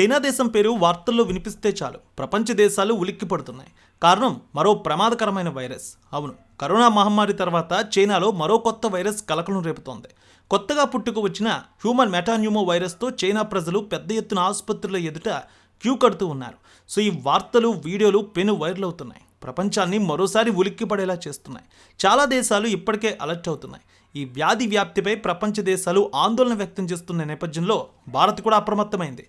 China దేశం పేరు వార్తల్లో వినిపిస్తే చాలు. ప్రపంచ దేశాలు ఉలిక్కిపడుతున్నాయి. కారణం మరో ప్రమాదకరమైన వైరస్. అవును కరోనా మహమ్మారి తర్వాత చైనాలో మరో కొత్త వైరస్ కలకలం రేపుతోంది. కొత్తగా పుట్టుకు వచ్చిన హ్యూమన్ మెటాన్యూమో వైరస్తో చైనా ప్రజలు పెద్ద ఎత్తున ఆసుపత్రుల ఎదుట క్యూ కడుతూ ఉన్నారు. సో ఈ వార్తలు వీడియోలు పెను వైరల్ అవుతున్నాయి. ప్రపంచాన్ని మరోసారి ఉలిక్కిపడేలా చేస్తున్నాయి. చాలా దేశాలు ఇప్పటికే అలర్ట్ అవుతున్నాయి. ఈ వ్యాధి వ్యాప్తిపై ప్రపంచ దేశాలు ఆందోళన వ్యక్తం చేస్తున్న నేపథ్యంలో భారత్ కూడా అప్రమత్తమైంది.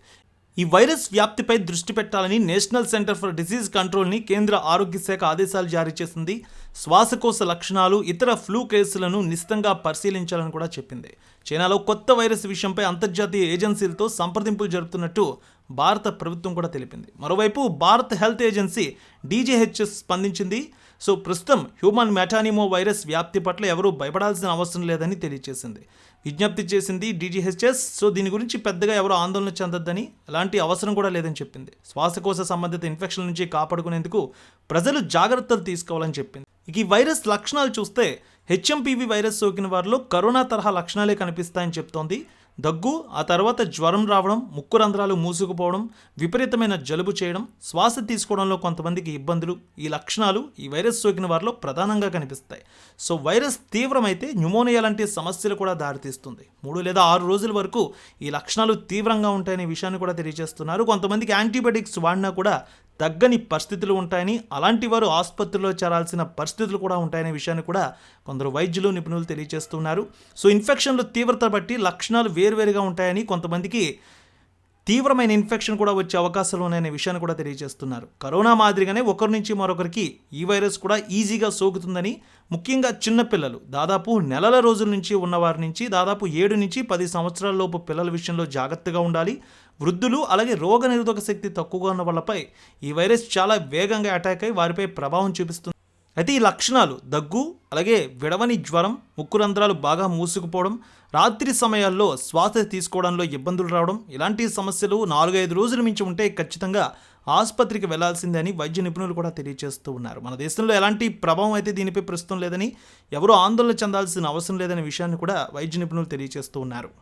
ఈ వైరస్ వ్యాప్తిపై దృష్టి పెట్టాలని నేషనల్ సెంటర్ ఫర్ డిసీజ్ కంట్రోల్ని కేంద్ర ఆరోగ్య శాఖ ఆదేశాలు జారీ చేసింది. శ్వాసకోశ లక్షణాలు ఇతర ఫ్లూ కేసులను నిశితంగా పరిశీలించాలని కూడా చెప్పింది. చైనాలో కొత్త వైరస్ విషయంపై అంతర్జాతీయ ఏజెన్సీలతో సంప్రదింపులు జరుపుతున్నట్టు భారత ప్రభుత్వం కూడా తెలిపింది. మరోవైపు భారత్ హెల్త్ ఏజెన్సీ డీజీహెచ్ఎస్ స్పందించింది. సో ప్రస్తుతం హ్యూమన్ మెటానిమో వైరస్ వ్యాప్తి పట్ల ఎవరూ భయపడాల్సిన అవసరం లేదని తెలియజేసింది. విజ్ఞప్తి చేసింది డీజీహెచ్ఎస్. సో దీని గురించి పెద్దగా ఎవరు ఆందోళన చెందొద్దని ఎలాంటి అవసరం కూడా లేదని చెప్పింది. శ్వాసకోశ సంబంధిత ఇన్ఫెక్షన్ నుంచి కాపాడుకునేందుకు ప్రజలు జాగ్రత్తలు తీసుకోవాలని చెప్పింది. ఇక ఈ వైరస్ లక్షణాలు చూస్తే హెచ్ఎంపీవీ వైరస్ సోకిన వారిలో కరోనా తరహా లక్షణాలే కనిపిస్తాయని చెప్తోంది. దగ్గు ఆ తర్వాత జ్వరం రావడం ముక్కు రంధ్రాలు మూసుకుపోవడం విపరీతమైన జలుబు చేయడం శ్వాస తీసుకోవడంలో కొంతమందికి ఇబ్బందులు. ఈ లక్షణాలు ఈ వైరస్ సోకిన వారిలో ప్రధానంగా కనిపిస్తాయి. సో వైరస్ తీవ్రమైతే న్యూమోనియా లాంటి సమస్యలు కూడా దారితీస్తుంది. మూడు లేదా ఆరు రోజుల వరకు ఈ లక్షణాలు తీవ్రంగా ఉంటాయనే విషయాన్ని కూడా తెలియజేస్తున్నారు. కొంతమందికి యాంటీబయాటిక్స్ వాడినా కూడా తగ్గని పరిస్థితులు ఉంటాయని అలాంటి వారు ఆసుపత్రిలో చేరాల్సిన పరిస్థితులు కూడా ఉంటాయనే విషయాన్ని కూడా కొందరు వైద్యులు నిపుణులు తెలియజేస్తున్నారు. సో ఇన్ఫెక్షన్లు తీవ్రత బట్టి లక్షణాలు వేరువేరుగా ఉంటాయని కొంతమందికి తీవ్రమైన ఇన్ఫెక్షన్ కూడా వచ్చే అవకాశాలు ఉన్నాయనే విషయాన్ని కూడా తెలియజేస్తున్నారు. కరోనా మాదిరిగానే ఒకరి నుంచి మరొకరికి ఈ వైరస్ కూడా ఈజీగా సోకుతుందని ముఖ్యంగా చిన్నపిల్లలు దాదాపు నెలల రోజుల నుంచి ఉన్నవారి నుంచి దాదాపు ఏడు నుంచి పది సంవత్సరాల లోపు పిల్లల విషయంలో జాగ్రత్తగా ఉండాలి. వృద్ధులు అలాగే రోగ నిరోధక శక్తి తక్కువగా ఉన్న వాళ్ళపై ఈ వైరస్ చాలా వేగంగా అటాక్ అయి వారిపై ప్రభావం చూపిస్తుంది. అయితే ఈ లక్షణాలు దగ్గు అలాగే విడవని జ్వరం ముక్కు రంధ్రాలు బాగా మూసుకుపోవడం రాత్రి సమయాల్లో శ్వాస తీసుకోవడంలో ఇబ్బందులు రావడం ఇలాంటి సమస్యలు నాలుగైదు రోజుల మించి ఉంటే ఖచ్చితంగా ఆసుపత్రికి వెళ్ళాల్సిందే అని వైద్య నిపుణులు కూడా తెలియజేస్తూ ఉన్నారు. మన దేశంలో ఎలాంటి ప్రభావం అయితే దీనిపై ప్రస్తుతం లేదని ఎవరూ ఆందోళన చెందాల్సిన అవసరం లేదనే విషయాన్ని కూడా వైద్య నిపుణులు తెలియజేస్తూ ఉన్నారు.